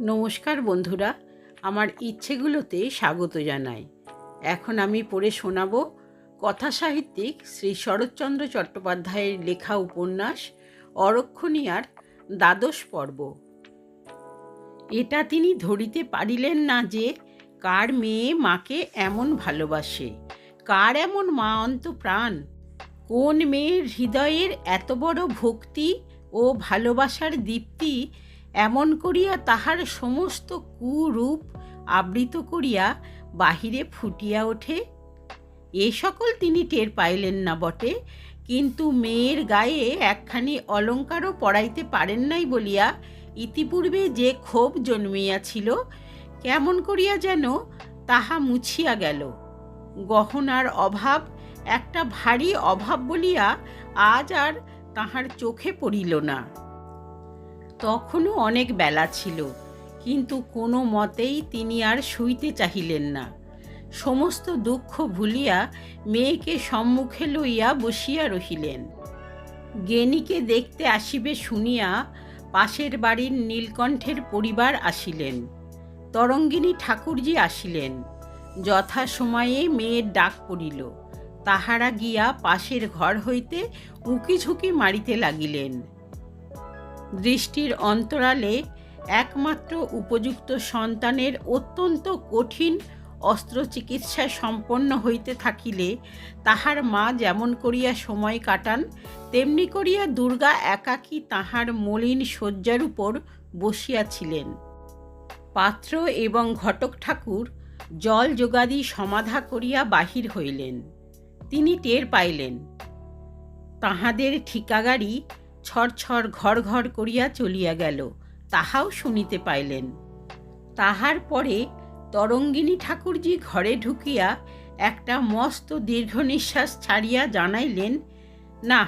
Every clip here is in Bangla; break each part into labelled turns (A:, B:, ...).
A: নমস্কার বন্ধুরা, আমার ইচ্ছেগুলোতে স্বাগত জানাই। এখন আমি পড়ে শোনাব কথা সাহিত্যিক শ্রী শরৎচন্দ্র চট্টোপাধ্যায়ের লেখা উপন্যাস অরক্ষণীয়ার দ্বাদশ পর্ব। এটা তিনি ধরিতে পারিলেন না যে, কার মেয়ে মাকে এমন ভালোবাসে, কার এমন মা অন্ত প্রাণ কোন মেয়ের হৃদয়ের এত বড় ভক্তি ও ভালোবাসার দীপ্তি এমন করিয়া তাহার সমস্ত কুরূপ আবৃত করিয়া বাহিরে ফুটিয়া ওঠে। এ সকল তিনি টের পাইলেন না বটে, কিন্তু মেয়ের গায়ে একখানি অলঙ্কারও পড়াইতে পারেন নাই বলিয়া ইতিপূর্বে যে ক্ষোভ জন্মিয়াছিল, কেমন করিয়া যেন তাহা মুছিয়া গেল। গহনার অভাব একটা ভারী অভাব বলিয়া আজ আর তাহার চোখে পড়িল না। তখনও অনেক বেলা ছিল, কিন্তু কোনো মতেই তিনি আর শুইতে চাহিলেন না। সমস্ত দুঃখ ভুলিয়া মেয়েকে সম্মুখে লইয়া বসিয়া রহিলেন। জ্ঞানীকে দেখতে আসিবে শুনিয়া পাশের বাড়ির নীলকণ্ঠের পরিবার আসিলেন। তরঙ্গিনী ঠাকুরজি আসিলেন। যথা সময়ে মেয়ের ডাক পড়িল। তাহারা গিয়া পাশের ঘর হইতে উঁকি ঝুঁকি মারিতে লাগিলেন। দৃষ্টির অন্তরালে একমাত্র উপযুক্ত সন্তানের অত্যন্ত কঠিন অস্ত্রচিকিৎসা সম্পন্ন হইতে থাকিলে তাহার মা যেমন করিয়া সময় কাটান, তেমনি করিয়া দুর্গা একাকী তাহার মলিন শয্যার উপর বসিয়াছিলেন। পাত্র এবং ঘটক ঠাকুর জল যোগাদি সমাধা করিয়া বাহির হইলেন। তিনি টের পাইলেন, তাহাদের ঠিকাগাড়ি ছড়ছড় ঘর ঘর করিয়া চলিয়া গেল, তাহাও শুনিতে পাইলেন। তাহার পরে তরঙ্গিনী ঠাকুরজি ঘরে ঢুকিয়া একটা মস্ত দীর্ঘ নিঃশ্বাস ছাড়িয়া জানাইলেন, না,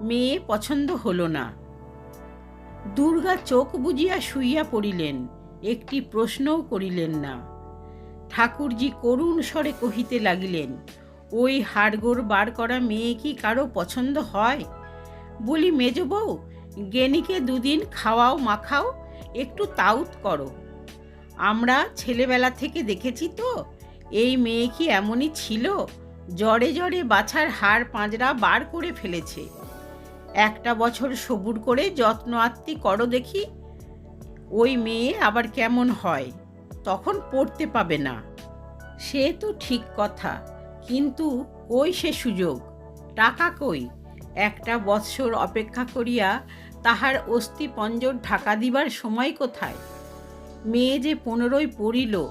A: মেয়ে পছন্দ হল না। দুর্গা চোখ বুজিয়া শুইয়া পড়িলেন, একটি প্রশ্নও করিলেন না। ঠাকুরজি করুণ স্বরে কহিতে লাগিলেন, ওই হাড়গোড় বার করা মেয়ে কি কারও পছন্দ হয়? বলি, মেজ বউ জ্ঞানীকে দুদিন খাওয়াও, মাখাও, একটু তাউত করো। আমরা ছেলেবেলা থেকে দেখেছি তো, এই মেয়ে কি এমনই ছিল? জড়ে জড়ে বাছার হাড় পাঁজরা বার করে ফেলেছে। একটা বছর সবুর করে যত্ন আত্মি করো দেখি, ওই মেয়ে আবার কেমন হয়? তখন পড়তে পাবে না। সে তো ঠিক কথা, কিন্তু কই সে সুযোগ? টাকা কই? একটা বৎসর অপেক্ষা করিয়া তাহার অস্থি পঞ্জর ঢাকা দিবার সময় কোথায়? মেয়ে যে পনেরোই পড়িল,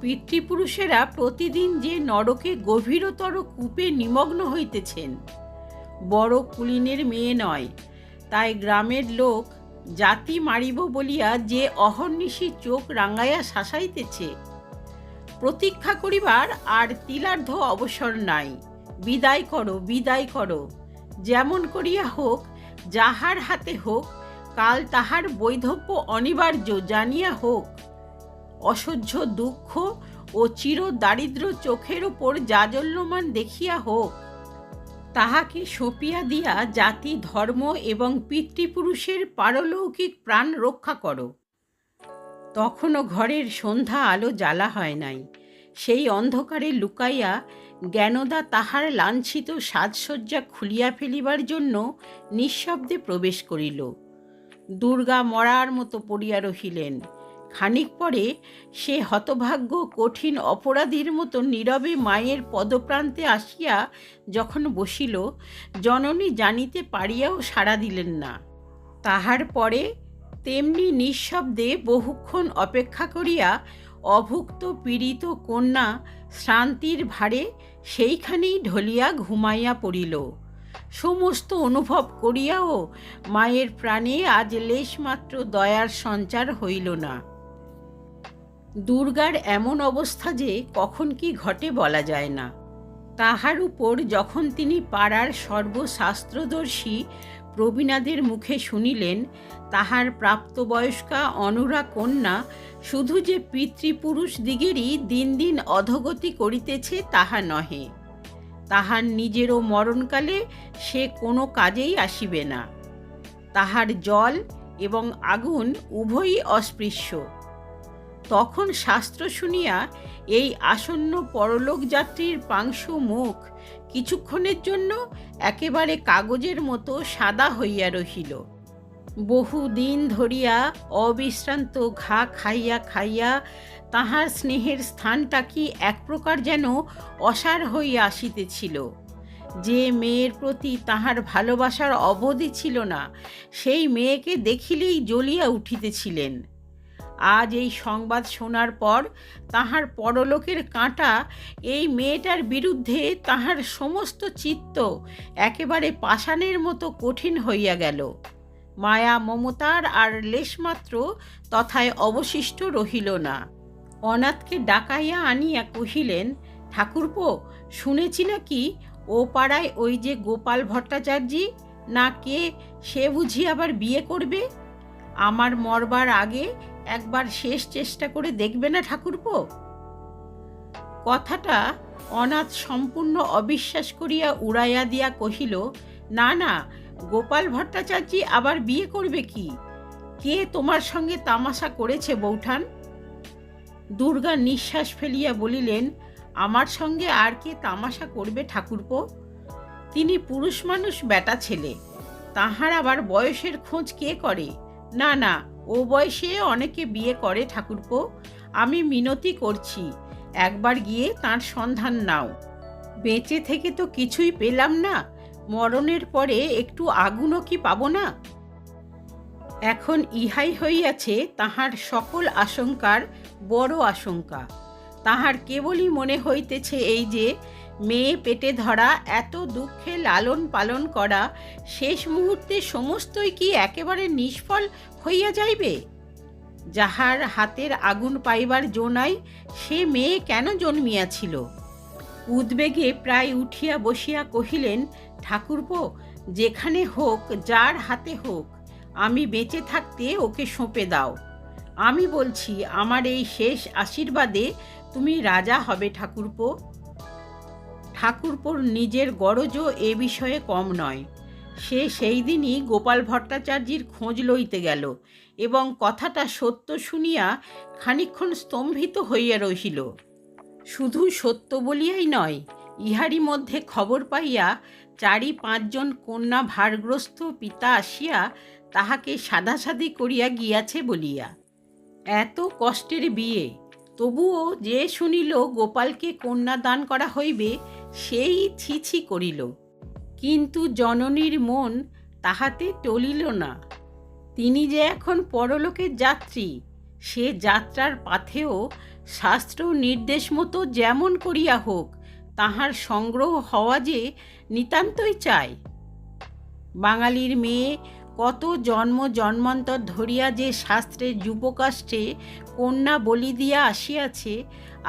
A: পিতৃপুরুষেরা প্রতিদিন যে নরকে গভীরতর কূপে নিমগ্ন হইতেছেন। বড় কুলিনের মেয়ে নয়, তাই গ্রামের লোক জাতি মারিব বলিয়া যে অহর্নিশি চোখ রাঙাইয়া শাসাইতেছে। প্রতীক্ষা করিবার আর তিলার্ধ অবসর নাই। বিদায় করো বিদায় করো। যেমন করিয়া হোক, যাহার হাতে হোক, কাল তাহার বৈধব্য অনিবার্য জানিয়া হোক। অসহ্য দুঃখ ও চির দারিদ্র চোখের ওপর জাজল্যমান দেখিয়া হোক। তাহাকে সঁপিয়া দিয়া জাতি, ধর্ম এবং পিতৃপুরুষের পারলৌকিক প্রাণ রক্ষা করো। তখনও ঘরের সন্ধ্যা আলো জ্বালা হয় নাই। সেই অন্ধকারে লুকাইয়া জ্ঞানদা তাহার লাঞ্ছিত সাজসজ্জা খুলিয়া ফেলিবার জন্য নিঃশব্দে প্রবেশ করিল। দুর্গা মরার মতো পড়িয়া রহিলেন। খানিক পরে সে হতভাগ্য কঠিন অপরাধীর মতো নীরবে মায়ের পদপ্রান্তে আসিয়া যখন বসিল, জননী জানিতে পারিয়াও সাড়া দিলেন না। তাহার পরে তেমনি নিঃশব্দে বহুক্ষণ অপেক্ষা করিয়া অভুক্ত পীড়িত কন্যা শ্রান্তির ভারে সেইখানেই ঢলিয়া ঘুমাইয়া পড়িল। সমস্ত অনুভব করিয়াও মায়ের প্রাণে আজ লেশমাত্র দয়ার সঞ্চার হইল না। দুর্গার এমন অবস্থা যে কখন কি ঘটে বলা যায় না। তাহার উপর যখন তিনি পাড়ার সর্বশাস্ত্রদর্শী প্রবীণাদের মুখে শুনিলেন, তাহার প্রাপ্তবয়স্কা অনুরা কন্যা শুধু যে পিতৃপুরুষ দিগেরই দিন দিন অধগতি করিতেছে তাহা নহে। তাহার নিজেরও মরণকালে সে কোনো কাজেই আসিবে না। তাহার জল এবং আগুন উভয়ই অস্পৃশ্য। তখন শাস্ত্র শুনিয়া এই আসন্ন পরলোক যাত্রীর পাংশু মুখ কিছুক্ষণের জন্য একেবারে কাগজের মতো সাদা হইয়া রহিল। বহুদিন ধরিয়া অবিশ্রান্ত ঘা খাইয়া খাইয়া তাহার স্নেহের স্থানটা কি এক প্রকার যেন অসার হইয়া আসিতেছিল। যে মেয়ের প্রতি তাহার ভালোবাসার অবধি ছিল না, সেই মেয়েকে দেখিলেই জ্বলিয়া উঠিতেছিলেন। আজ এই সংবাদ শোনার পর তাহার পরলোকের কাঁটা এই মেয়েটার বিরুদ্ধে তাহার সমস্ত চিত্ত একেবারে পাষাণের মতো কঠিন হইয়া গেল। মায়া মমতার আর লেশমাত্র তথায় অবশিষ্ট রহিল না। অনাথকে ডাকাইয়া আনিয়া কহিলেন, ঠাকুরপো, শুনেছি নাকি ও পাড়ায় ওই যে গোপাল ভট্টাচার্যি? না কে সে বুঝি আবার বিয়ে করবে? আমার মরবার আগে একবার শেষ চেষ্টা করে দেখবে না ঠাকুরপো? কথাটা অনাথ সম্পূর্ণ অবিশ্বাস করিয়া উড়াইয়া দিয়া কহিল, না না, গোপাল ভট্টাচার্যি আবার বিয়ে করবে কি? কে তোমার সঙ্গে তামাশা করেছে বৌঠান? দুর্গা নিঃশ্বাস ফেলিয়া বলিলেন, আমার সঙ্গে আর কে তামাশা করবে ঠাকুরপো? তিনি পুরুষ মানুষ, বেটা ছেলে। তাহার আবার বয়সের খোঁজ কে করে? না না ও বয়সে অনেকে বিয়ে করে ঠাকুরপো। আমি মিনতি করছি, একবার গিয়ে তার সন্ধান নাও। বেঁচে থেকে তো কিছুই পেলাম না, মরণের পরে একটু আগুনও কি পাবো না? এখন ইহাই হইয়াছে তাহার সকল আশঙ্কার বড় আশঙ্কা। তাহার কেবলই মনে হইতেছে এই যে মেয়ে পেটে ধরা, এত দুঃখে লালন পালন করা, শেষ মুহূর্তে সমস্তই কি একেবারে নিষ্ফল হইয়া যাইবে? যাহার হাতের আগুন পাইবার জোনাই সে মেয়ে কেন জন্মিয়াছিল? উদ্বেগে প্রায় উঠিয়া বসিয়া কহিলেন, ঠাকুরপো, যেখানে হোক, যার হাতে হোক, আমি বেঁচে থাকতে ওকে সঁপে দাও। আমি বলছি, আমার এই শেষ আশীর্বাদে তুমি রাজা হবে ঠাকুরপো। ঠাকুরপোর নিজের গরজও এ বিষয়ে কম নয়। সে সেই দিনই গোপাল ভট্টাচার্যির খোঁজ লইতে গেল এবং কথাটা সত্য শুনিয়া খানিক্ষণ স্তম্ভিত হইয়া রহিল। শুধু সত্য বলিয়াই নয়, ইহারই মধ্যে খবর পাইয়া চারি পাঁচজন কন্যা ভারগ্রস্ত পিতা আসিয়া তাহাকে সাদাসাদি করিয়া গিয়াছে বলিয়া। এত কষ্টের বিয়ে! তবুও যে শুনিল, গোপালকে কন্যা দান করা হইবে, সেই ছিছি করিল। কিন্তু জননীর মন তাহাতে টলিল না। তিনি যে এখন পরলোকের যাত্রী, সে যাত্রার পাথেও শাস্ত্র নির্দেশ মতো যেমন করিয়া হোক, তাহার সংগ্রহ হওয়া যে নিতান্তই চায় বাঙালির মেয়ে কত জন্ম জন্মান্তর ধরিয়া যে শাস্ত্রের যুবকাষ্টে কন্যা বলি দিয়া আসিয়াছে,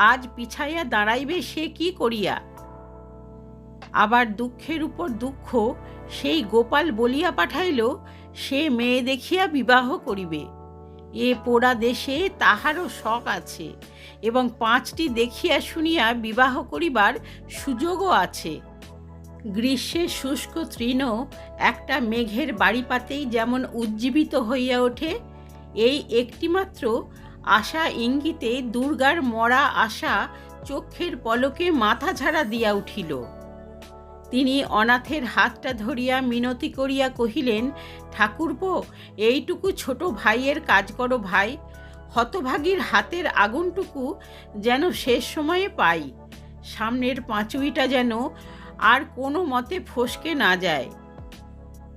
A: আজ পিছাইয়া দাঁড়াইবে সে কি করিয়া? আবার দুঃখের উপর দুঃখ, সেই গোপাল বলিয়া পাঠাইল, সে মেয়ে দেখিয়া বিবাহ করিবে। এ পোড়া দেশে তাহারও শখ আছে, এবং পাঁচটি দেখিয়া শুনিয়া বিবাহ করিবার সুযোগও আছে। গ্রীষ্মের শুষ্ক তৃণ একটা মেঘের বাড়ি পাতেই যেমন উজ্জীবিত হইয়া ওঠে, এই একটিমাত্র আশা ইঙ্গিতে দুর্গার মরা আশা চক্ষের পলকে মাথা ঝাড়া দিয়া উঠিল। তিনি অনাথের হাতটা ধরিয়া মিনতি করিয়া কহিলেন, ঠাকুরপো, এইটুকু ছোট ভাইয়ের কাজ করো ভাই, হতভাগীর হাতের আগুনটুকু যেন শেষ সময়ে পাই। সামনের পাঁচুইটা যেন আর কোনো মতে ফসকে না যায়।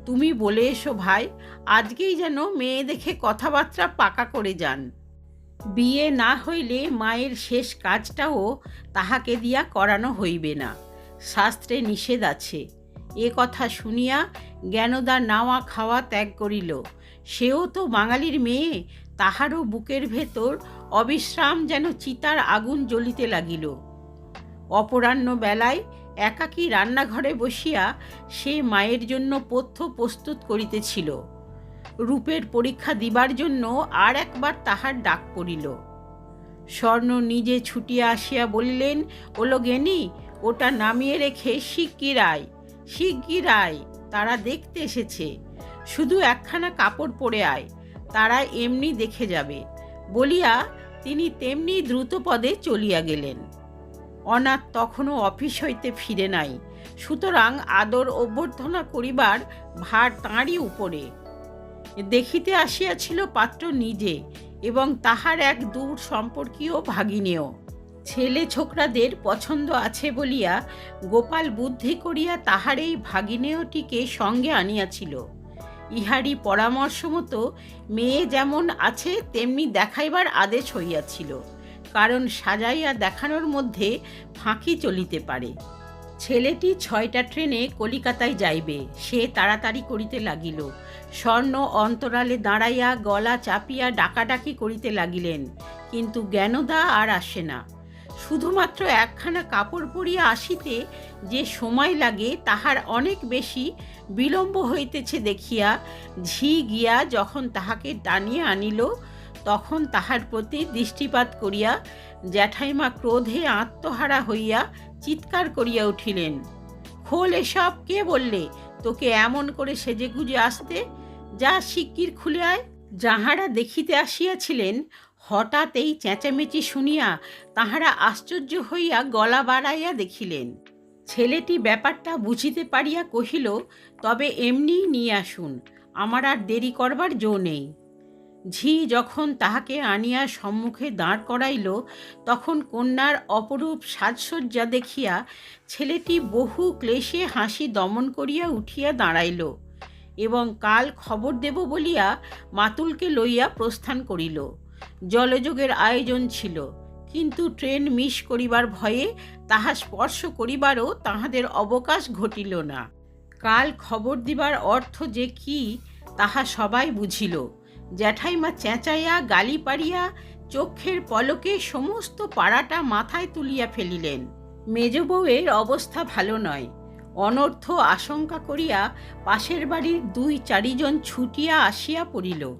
A: তুমি বলে এসো ভাই, আজকেই যেন মেয়ে দেখে কথাবার্তা পাকা করে যান। বিয়ে না হইলে মায়ের শেষ কাজটাও তাহাকে দিয়া করানো হইবে না। শাস্ত্রে নিষেধ আছে। এ কথা শুনিয়া জ্ঞানদা নাওয়া খাওয়া ত্যাগ করিল। সেও তো বাঙালির মেয়ে, তাহারও বুকের ভেতর অবিশ্রাম যেন চিতার আগুন জ্বলিতে লাগিল। অপরাহ্ন বেলায় একাকী রান্নাঘরে বসিয়া সে মায়ের জন্য পথ্য প্রস্তুত করিতেছিল। রূপের পরীক্ষা দিবার জন্য আর একবার তাহার ডাক পড়িল। স্বর্ণ নিজে ছুটিয়া আসিয়া বলিলেন, ওলো জ্ঞানী ওটা নামিয়ে রেখে শিগগিরাই শিগগিরাই, তারা দেখতে এসেছে। শুধু একখানা কাপড় পরে আয়, তারা এমনি দেখে যাবে। বলিয়া তিনি তেমনি দ্রুতপদে চলিয়া গেলেন। অনাথ তখনও অফিস হইতে ফিরে নাই। সুতরাং আদর অভ্যর্থনা করিবার ভার তাঁরই উপরে। দেখিতে আসিয়াছিল পাত্র নিজে এবং তাহার এক দূর সম্পর্কীয় ভাগিনেও। ছেলে ছোকরাদের পছন্দ আছে বলিয়া গোপাল বুদ্ধি করিয়া তাহার এই ভাগিনেয়টিকে সঙ্গে আনিয়াছিল। ইহারই পরামর্শ মতো মেয়ে যেমন আছে, তেমনি দেখাইবার আদেশ হইয়াছিল। কারণ সাজাইয়া দেখানোর মধ্যে ফাঁকি চলিতে পারে। ছেলেটি ছয়টা ট্রেনে কলিকাতায় যাইবে। সে তাড়াতাড়ি করিতে লাগিল। স্বর্ণ অন্তরালে দাঁড়াইয়া গলা চাপিয়া ডাকাডাকি করিতে লাগিলেন। কিন্তু জ্ঞানদা আর আসে না। শুধুমাত্র একখানা কাপড় পরিয়া আসিতে যে সময় লাগে, তাহার অনেক বেশি বিলম্ব হইতেছে দেখিয়া ঝি গিয়া যখন তাহাকে টানিয়া আনিল তখন তাহার প্রতি দৃষ্টিপাত করিয়া জ্যাঠাইমা ক্রোধে আত্মহারা হইয়া চিৎকার করিয়া উঠিলেন, খোল এসব, কে বললে? তোকে এমন করে সেজে গুজে আসতে? যা শিগগির খুলে আয়। যাহারা দেখিতে আসিয়াছিলেন, হঠাৎ এই চেঁচামেচি শুনিয়া তাহারা আশ্চর্য হইয়া গলা বাড়াইয়া দেখিলেন, ছেলেটি ব্যাপারটা বুঝিতে পারিয়া কহিল, তবে এমনিই নিয়ে আসুন, আমার আর দেরি করবার জো নেই। ঝি যখন তাহাকে আনিয়া সম্মুখে দাঁড় করাইল, তখন কন্যার অপরূপ সাজসজ্জা দেখিয়া ছেলেটি বহু ক্লেশে হাসি দমন করিয়া উঠিয়া দাঁড়াইল এবং কাল খবর দেব বলিয়া মাতুলকে লইয়া প্রস্থান করিল। জলযোগের আয়োজন ছিল, কিন্তু ট্রেন মিস করিবার ভয়ে তাহা স্পর্শ করিবারও তাহাদের অবকাশ ঘটিল না। কাল খবর দিবার অর্থ যে কি, তাহা সবাই বুঝিল। জ্যাঠাইমা চেঁচাইয়া, গালি পাড়িয়া চক্ষের পলকে সমস্ত পাড়াটা মাথায় তুলিয়া ফেলিলেন। মেজ বউয়ের অবস্থা ভালো নয়। অনর্থ আশঙ্কা করিয়া পাশের বাড়ির দুই চারিজন ছুটিয়া আসিয়া পড়িল।